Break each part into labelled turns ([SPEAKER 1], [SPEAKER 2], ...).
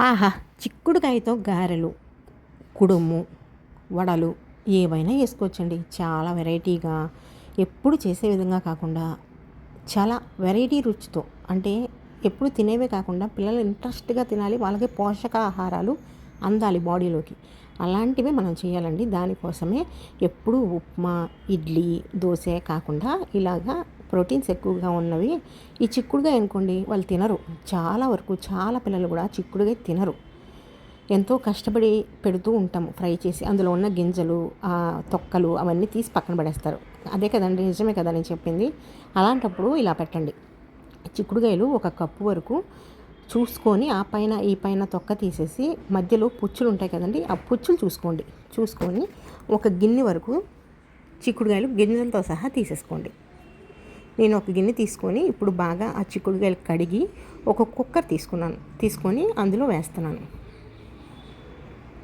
[SPEAKER 1] ఆహా చిక్కుడుకాయతో గారెలు కుడుము వడలు ఏవైనా వేసుకోవచ్చండి. చాలా వెరైటీగా ఎప్పుడు చేసే విధంగా కాకుండా చాలా వెరైటీ రుచితో అంటే ఎప్పుడు తినేవే కాకుండా పిల్లలు ఇంట్రెస్ట్గా తినాలి వాళ్ళకి పోషకాహారాలు అందాలి బాడీలోకి. అలాంటివే మనం చేయాలండి. దానికోసమే ఎప్పుడు ఉప్మా ఇడ్లీ దోశ కాకుండా ఇలాగా ప్రోటీన్స్ ఎక్కువగా ఉన్నవి. ఈ చిక్కుడుగా అనుకోండి వాళ్ళు తినరు. చాలా వరకు చాలా పిల్లలు కూడా చిక్కుడుగా తినరు. ఎంతో కష్టపడి పెడుతూ ఉంటాము ఫ్రై చేసి. అందులో ఉన్న గింజలు ఆ తొక్కలు అవన్నీ తీసి పక్కన పడేస్తారు. అదే కదండి నిజమే కదా నేను చెప్పింది? అలాంటప్పుడు ఇలా పెట్టండి. చిక్కుడుకాయలు ఒక కప్పు వరకు చూసుకొని ఆ పైన ఈ పైన తొక్క తీసేసి మధ్యలో పుచ్చులు ఉంటాయి కదండి ఆ పుచ్చులు చూసుకోండి. చూసుకొని ఒక గిన్నె వరకు చిక్కుడుకాయలు గింజలతో సహా తీసేసుకోండి. నేను ఒక గిన్నె తీసుకొని ఇప్పుడు బాగా ఆ చిక్కుడుకాయలు కడిగి ఒక కుక్కర్ తీసుకున్నాను. తీసుకొని అందులో వేస్తున్నాను.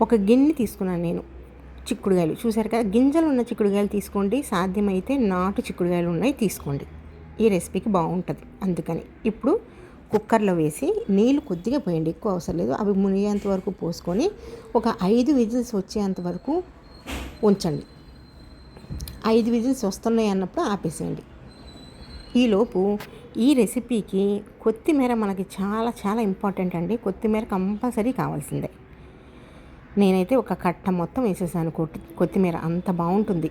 [SPEAKER 1] ఒక గిన్నె తీసుకున్నాను నేను చిక్కుడుకాయలు. చూసారు కదా గింజలు ఉన్న చిక్కుడుకాయలు తీసుకోండి. సాధ్యమైతే నాటు చిక్కుడుకాయలు ఉన్నాయి తీసుకోండి. ఈ రెసిపీకి బాగుంటుంది. అందుకని ఇప్పుడు కుక్కర్లో వేసి నీళ్ళు కొద్దిగా పోయండి. ఎక్కువ అవసరం లేదు. అవి మునిగేంత వరకు పోసుకొని ఒక ఐదు విజిల్స్ వచ్చేంత వరకు ఉంచండి. ఐదు విజిల్స్ వస్తున్నాయి అన్నప్పుడు ఆపేసేయండి. ఈలోపు ఈ రెసిపీకి కొత్తిమీర మనకి చాలా చాలా ఇంపార్టెంట్ అండి. కొత్తిమీర కంపల్సరీ కావాల్సిందే. నేనైతే ఒక కట్ట మొత్తం వేసేసాను. కొత్తిమీర అంత బాగుంటుంది.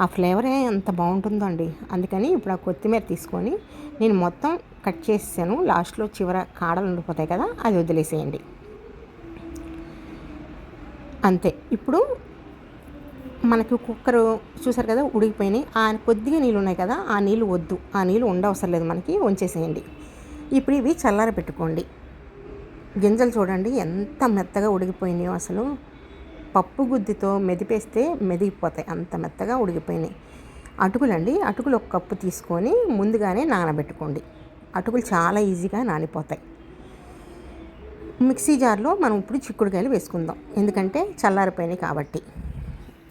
[SPEAKER 1] ఆ ఫ్లేవరే అంత బాగుంటుందో అండి. అందుకని ఇప్పుడు ఆ కొత్తిమీర తీసుకొని నేను మొత్తం కట్ చేసాను లాస్ట్లో చివర కాడలు ఉండిపోతాయి కదా అది వదిలేసేయండి. అంతే. ఇప్పుడు మనకి కుక్కర్ చూసారు కదా ఉడికిపోయినాయి. ఆ కొద్దిగా నీళ్ళు ఉన్నాయి కదా ఆ నీళ్ళు వద్దు. ఆ నీళ్ళు ఉండవసరం లేదు మనకి ఉంచేసేయండి ఇప్పుడు ఇవి చల్లార పెట్టుకోండి. గింజలు చూడండి ఎంత మెత్తగా ఉడికిపోయినాయో అసలు. పప్పు గుద్దితో మెదిపేస్తే మెదిగిపోతాయి అంత మెత్తగా ఉడికిపోయినాయి. అటుకులండి అటుకులు ఒక కప్పు తీసుకొని ముందుగానే నానబెట్టుకోండి. అటుకులు చాలా ఈజీగా నానిపోతాయి. మిక్సీ జార్లో మనం ఇప్పుడు చిక్కుడుకాయలు వేసుకుందాం. ఎందుకంటే చల్లారిపోయినాయి కాబట్టి.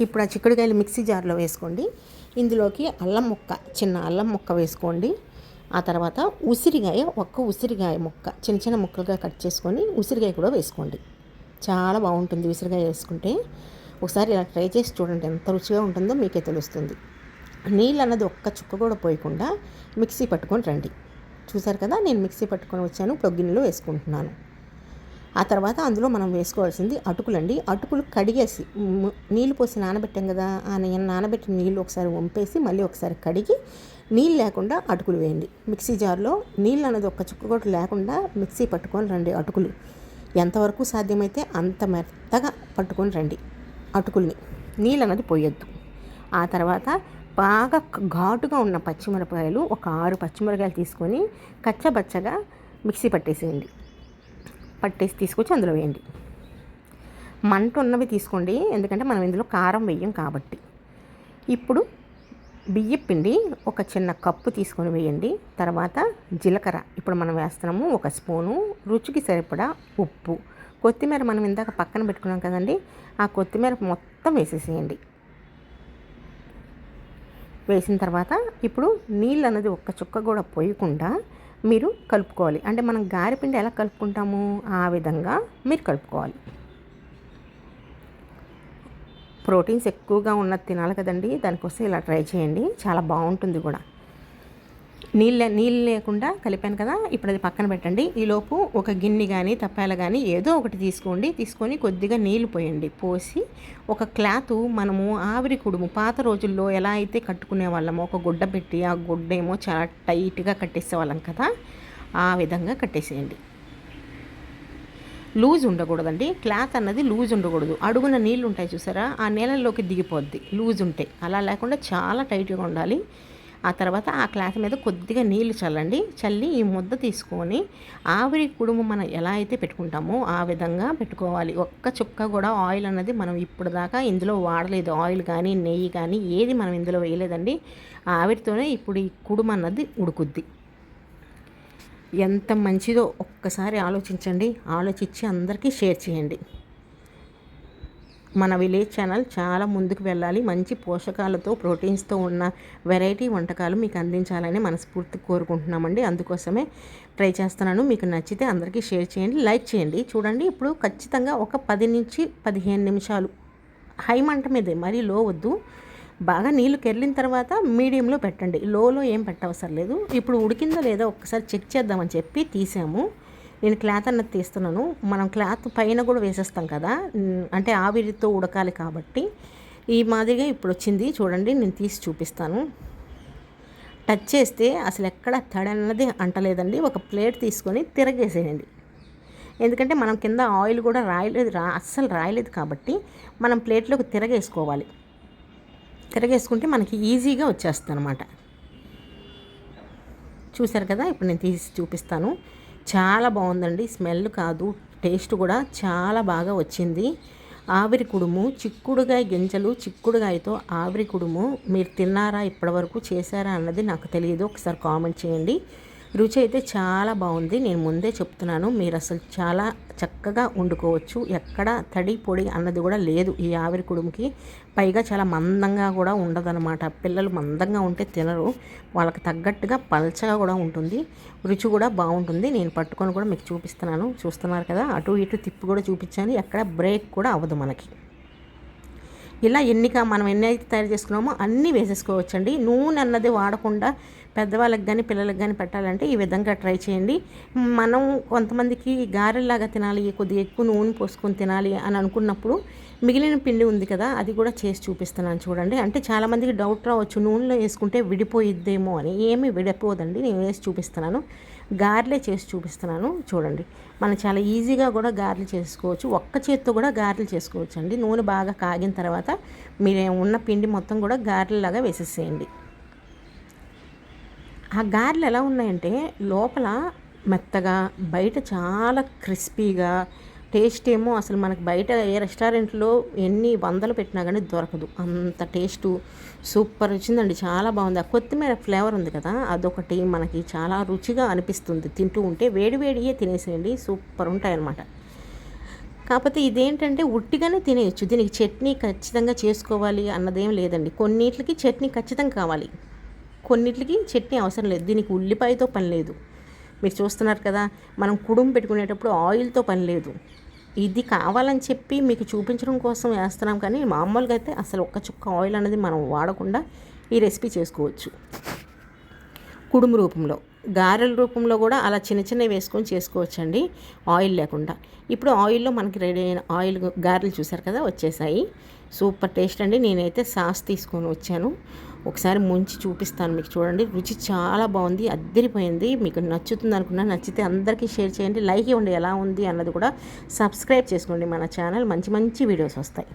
[SPEAKER 1] ఇప్పుడు ఆ చిక్కుడుకాయలు మిక్సీ జార్లో వేసుకోండి. ఇందులోకి అల్లం ముక్క చిన్న అల్లం ముక్క వేసుకోండి. ఆ తర్వాత ఉసిరికాయ ఒక్క ఉసిరికాయ ముక్క చిన్న చిన్న ముక్కలుగా కట్ చేసుకొని ఉసిరికాయ కూడా వేసుకోండి. చాలా బాగుంటుంది ఉసిరికాయ వేసుకుంటే. ఒకసారి ఇలా ట్రై చేసి చూడండి ఎంత రుచిగా ఉంటుందో మీకే తెలుస్తుంది. నీళ్ళు అన్నది ఒక్క చుక్క కూడా పోయకుండా మిక్సీ పట్టుకొని రండి. చూసారు కదా నేను మిక్సీ పట్టుకొని వచ్చాను ఇప్పుడు గిన్నెలో వేసుకుంటున్నాను. ఆ తర్వాత అందులో మనం వేసుకోవాల్సింది అటుకులండి. అటుకులు కడిగేసి నీళ్ళు పోసి నానబెట్టాం కదా ఆ నానబెట్టిన నీళ్ళు ఒకసారి వంపేసి మళ్ళీ ఒకసారి కడిగి నీళ్ళు లేకుండా అటుకులు వేయండి. మిక్సీ జార్లో నీళ్ళు అనేది ఒక్క చుక్క కూడా లేకుండా మిక్సీ పట్టుకొని రండి అటుకులు. ఎంతవరకు సాధ్యమైతే అంత మెత్తగా పట్టుకొని రండి అటుకుల్ని. నీళ్ళు అన్నది పోయొద్దు. ఆ తర్వాత బాగా ఘాటుగా ఉన్న పచ్చిమిరపకాయలు ఒక ఆరు పచ్చిమిరపకాయలు తీసుకొని కచ్చబచ్చగా మిక్సీ పట్టేసేయండి. పట్టేసి తీసుకొచ్చి అందులో వేయండి. మంట ఉన్నవి తీసుకోండి ఎందుకంటే మనం ఇందులో కారం వేయం కాబట్టి. ఇప్పుడు బియ్య పిండి ఒక చిన్న కప్పు తీసుకొని వేయండి. తర్వాత జీలకర్ర ఇప్పుడు మనం వేస్తున్నాము ఒక స్పూను. రుచికి సరిపడా ఉప్పు. కొత్తిమీర మనం ఇందాక పక్కన పెట్టుకున్నాం కదండి ఆ కొత్తిమీర మొత్తం వేసేసేయండి. వేసిన తర్వాత ఇప్పుడు నీళ్ళు అన్నది ఒక్క చుక్క కూడా పోయకుండా మీరు కలుపుకోవాలి. అంటే మనం గారెపిండి ఎలా కలుపుకుంటాము? ఆ విధంగా మీరు కలుపుకోవాలి. ప్రోటీన్స్ ఎక్కువగా ఉన్నది తినాలి కదండి. దానికోసం ఇలా ట్రై చేయండి. చాలా బాగుంటుంది కూడా. నీళ్ళ నీళ్ళు లేకుండా కలిపాను కదా ఇప్పుడు అది పక్కన పెట్టండి. ఈలోపు ఒక గిన్నె కానీ తప్పాల కానీ ఏదో ఒకటి తీసుకోండి. తీసుకొని కొద్దిగా నీళ్ళు పోయండి. పోసి ఒక క్లాత్ మనము ఆవిరి కుడుము పాత రోజుల్లో ఎలా అయితే కట్టుకునే వాళ్ళము ఒక గుడ్డ పెట్టి ఆ గుడ్డ ఏమో చాలా టైట్గా కట్టేసేవాళ్ళం కదా ఆ విధంగా కట్టేసేయండి. లూజ్ ఉండకూడదండి. క్లాత్ అన్నది లూజ్ ఉండకూడదు. అడుగున నీళ్ళు ఉంటాయి చూసారా? ఆ నీళ్ళల్లోకి దిగిపోద్ది. లూజ్ ఉంటాయి అలా లేకుండా చాలా టైట్గా ఉండాలి. ఆ తర్వాత ఆ క్లాత్ మీద కొద్దిగా నీళ్ళు చల్లండి. చల్లి ఈ ముద్ద తీసుకొని ఆవిరి కుడుము మనం ఎలా అయితే పెట్టుకుంటామో ఆ విధంగా పెట్టుకోవాలి. ఒక్క చుక్క కూడా ఆయిల్ అన్నది మనం ఇప్పుడు దాకా ఇందులో వాడలేదు. ఆయిల్ కానీ నెయ్యి కానీ ఏది మనం ఇందులో వేయలేదండి. ఆవిరితోనే ఇప్పుడు ఈ కుడుము అన్నది ఉడుకుద్ది. ఎంత మంచిదో ఒక్కసారి ఆలోచించండి. ఆలోచించి అందరికీ షేర్ చేయండి. మన విలేజ్ ఛానల్ చాలా ముందుకు వెళ్ళాలి. మంచి పోషకాలతో ప్రోటీన్స్తో ఉన్న వెరైటీ వంటకాలు మీకు అందించాలని మనస్ఫూర్తి కోరుకుంటున్నామండి. అందుకోసమే ట్రై చేస్తున్నాను. మీకు నచ్చితే అందరికీ షేర్ చేయండి లైక్ చేయండి. చూడండి ఇప్పుడు ఖచ్చితంగా ఒక పది నుంచి పదిహేను నిమిషాలు. హై మంట మీదే మరీ లో వద్దు. బాగా నీళ్ళు కెర్లిన తర్వాత మీడియంలో పెట్టండి. లోలో ఏం పెట్టవసరం లేదు. ఇప్పుడు ఉడికిందో లేదో ఒక్కసారి చెక్ చేద్దామని చెప్పి తీసాము. నేను క్లాత్ అన్నది తీస్తున్నాను. మనం క్లాత్ పైన కూడా వేసేస్తాం కదా. అంటే ఆవిరితో ఉడకాలి కాబట్టి. ఈ మాదిరిగా ఇప్పుడు వచ్చింది. చూడండి నేను తీసి చూపిస్తాను. టచ్ చేస్తే అసలు ఎక్కడ తడి అన్నది అంటలేదండి. ఒక ప్లేట్ తీసుకొని తిరగేసేయండి. ఎందుకంటే మనం కింద ఆయిల్ కూడా రాయలేదు. రా అస్సలు రాయలేదు కాబట్టి మనం ప్లేట్లోకి తిరగేసుకోవాలి. తిరగేసుకుంటే మనకి ఈజీగా వచ్చేస్తుంది అనమాట చూసారు కదా? ఇప్పుడు నేను తీసి చూపిస్తాను. చాలా బాగుందండి. స్మెల్ కాదు టేస్ట్ కూడా చాలా బాగా వచ్చింది. ఆవిరి కుడుము చిక్కుడుగాయ గింజలు చిక్కుడుగాయతో ఆవిరి కుడుము మీరు తిన్నారా ఇప్పటివరకు చేశారా అన్నది నాకు తెలియదు. ఒకసారి కామెంట్ చేయండి. రుచి అయితే చాలా బాగుంది. నేను ముందే చెప్తున్నాను మీరు అసలు చాలా చక్కగా వండుకోవచ్చు. ఎక్కడ తడి పొడి అన్నది కూడా లేదు. ఈ ఆవిరి కుడుముకి పైగా చాలా మందంగా కూడా ఉండదన్నమాట. పిల్లలు మందంగా ఉంటే తినరు. వాళ్ళకి తగ్గట్టుగా పల్చగా కూడా ఉంటుంది. రుచి కూడా బాగుంటుంది. నేను పట్టుకొని కూడా మీకు చూపిస్తున్నాను. చూస్తున్నారు కదా? అటు ఇటు తిప్పి కూడా చూపించాను. ఎక్కడ బ్రేక్ కూడా అవ్వదు మనకి. ఇలా ఎన్నిక మనం ఎన్ని అయితే తయారు చేసుకున్నామో అన్నీ వేసేసుకోవచ్చండి. నూనె అన్నది వాడకుండా పెద్దవాళ్ళకి కానీ పిల్లలకి కానీ పెట్టాలంటే ఈ విధంగా ట్రై చేయండి. మనం కొంతమందికి గారెల్లాగా తినాలి కొద్దిగా ఎక్కువ నూనె పోసుకొని తినాలి అని అనుకున్నప్పుడు మిగిలిన పిండి ఉంది కదా అది కూడా చేసి చూపిస్తున్నాను చూడండి. అంటే చాలామందికి డౌట్ రావచ్చు నూనెలో వేసుకుంటే విడిపోయిద్దేమో అని. ఏమీ విడిపోదండి నేను వేసి చూపిస్తున్నాను. గార్లే చేసి చూపిస్తున్నాను. చూడండి. మనం చాలా ఈజీగా కూడా గార్లు చేసుకోవచ్చు. ఒక్క చేత్తో కూడా గార్లు చేసుకోవచ్చు అండి నూనె బాగా కాగిన తర్వాత మీరు ఉన్న పిండి మొత్తం కూడా గార్లలాగా వేసేసేయండి. ఆ గారెలు ఎలా ఉన్నాయంటే లోపల మెత్తగా బయట చాలా క్రిస్పీగా టేస్ట్ ఏమో అసలు మనకు బయట ఏ రెస్టారెంట్లో ఎన్ని వందలు పెట్టినా కానీ దొరకదు. అంత టేస్టు సూపర్ వచ్చిందండి. చాలా బాగుంది. ఆ కొత్తిమీర ఫ్లేవర్ ఉంది కదా అదొకటి మనకి చాలా రుచిగా అనిపిస్తుంది. తింటూ ఉంటే వేడి వేడియే తినేసేయండి. సూపర్ ఉంటాయన్నమాట. కాకపోతే ఇదేంటంటే ఉట్టిగానే తినేయచ్చు. దీనికి చట్నీ ఖచ్చితంగా చేసుకోవాలి అన్నదేం లేదండి. కొన్నిట్లకి చట్నీ ఖచ్చితంగా కావాలి. కొన్నిట్లకి చట్నీ అవసరం లేదు. దీనికి ఉల్లిపాయతో పని లేదు. మీరు చూస్తున్నారు కదా మనం కుడుము పెట్టుకునేటప్పుడు ఆయిల్తో పని లేదు. ఇది కావాలని చెప్పి మీకు చూపించడం కోసం వేస్తున్నాం కానీ మామూలుగా అయితే అసలు ఒక్క చుక్క ఆయిల్ అనేది మనం వాడకుండా ఈ రెసిపీ చేసుకోవచ్చు. కుడుము రూపంలో గారెల రూపంలో కూడా అలా చిన్న చిన్నవి వేసుకొని చేసుకోవచ్చండి. ఆయిల్ లేకుండా. ఇప్పుడు ఆయిల్లో మనకి రెడీ అయిన ఆయిల్ గారెలు చూసారు కదా వచ్చేసాయి. సూపర్ టేస్ట్ అండి. నేనైతే సాస్ తీసుకొని వచ్చాను. ఒకసారి ముంచి చూపిస్తాను మీకు చూడండి. రుచి చాలా బాగుంది అద్దరిపోయింది. మీకు నచ్చుతుంది అనుకున్నా నచ్చితే అందరికీ షేర్ చేయండి. లైక్ ఇవ్వండి ఎలా ఉంది అన్నది కూడా సబ్స్క్రైబ్ చేసుకోండి మన ఛానల్. మంచి మంచి వీడియోస్ వస్తాయి.